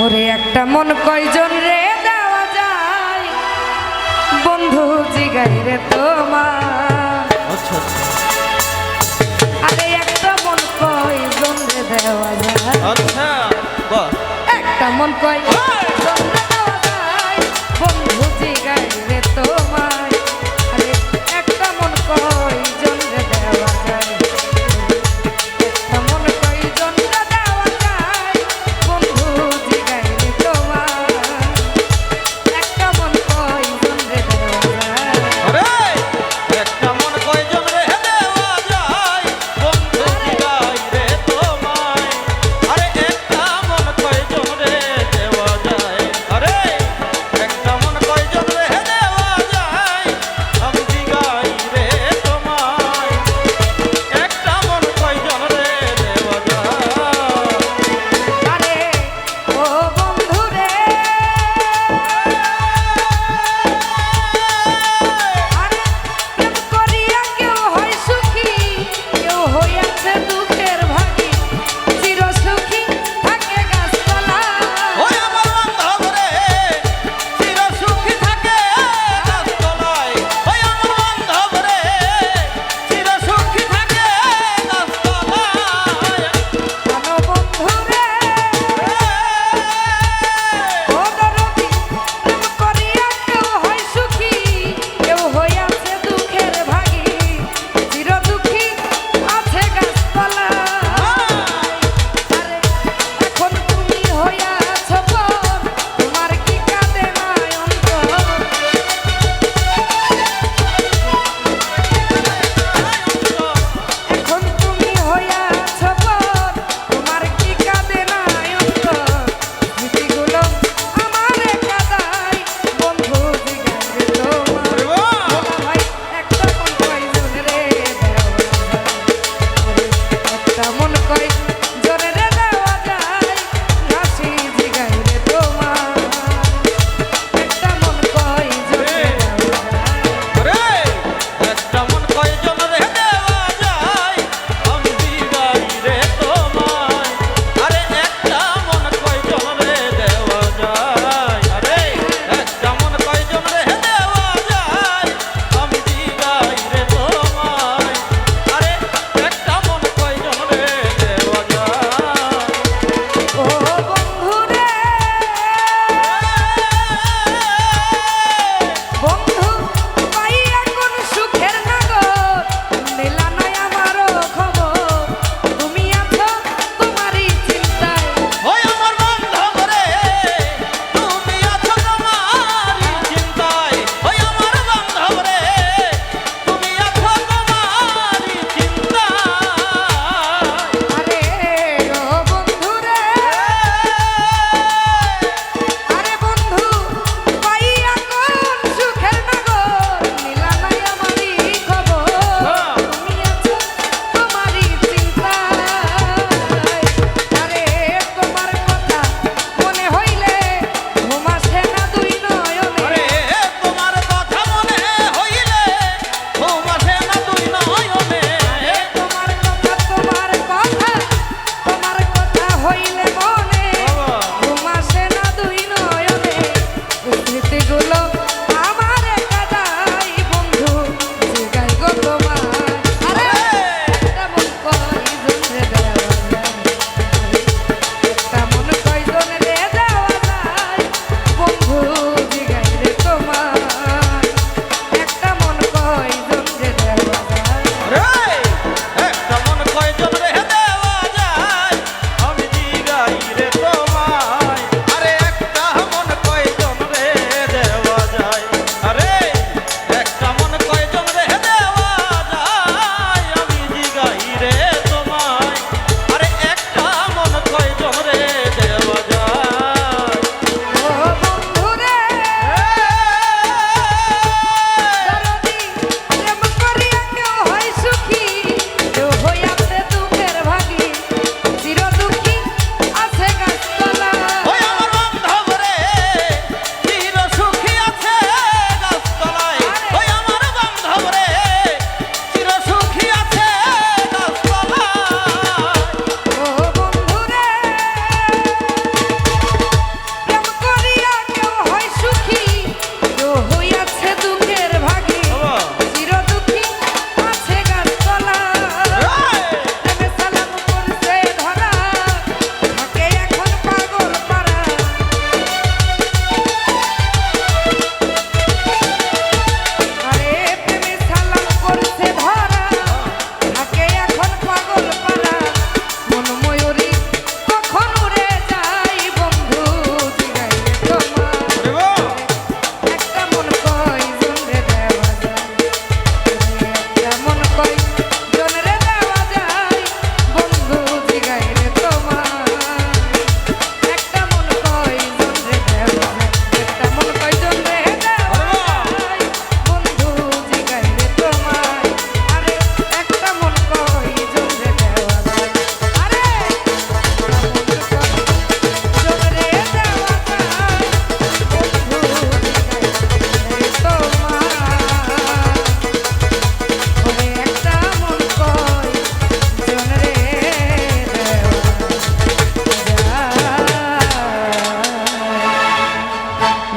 ওরে একটা মন কয়জন রে দেওয়া যায়? বন্ধু জিগাই রে তোমার। আচ্ছা আচ্ছা। আরে একটা মন কয়জন রে দেওয়া যায়? আচ্ছা একটা মন কয়জন Rock!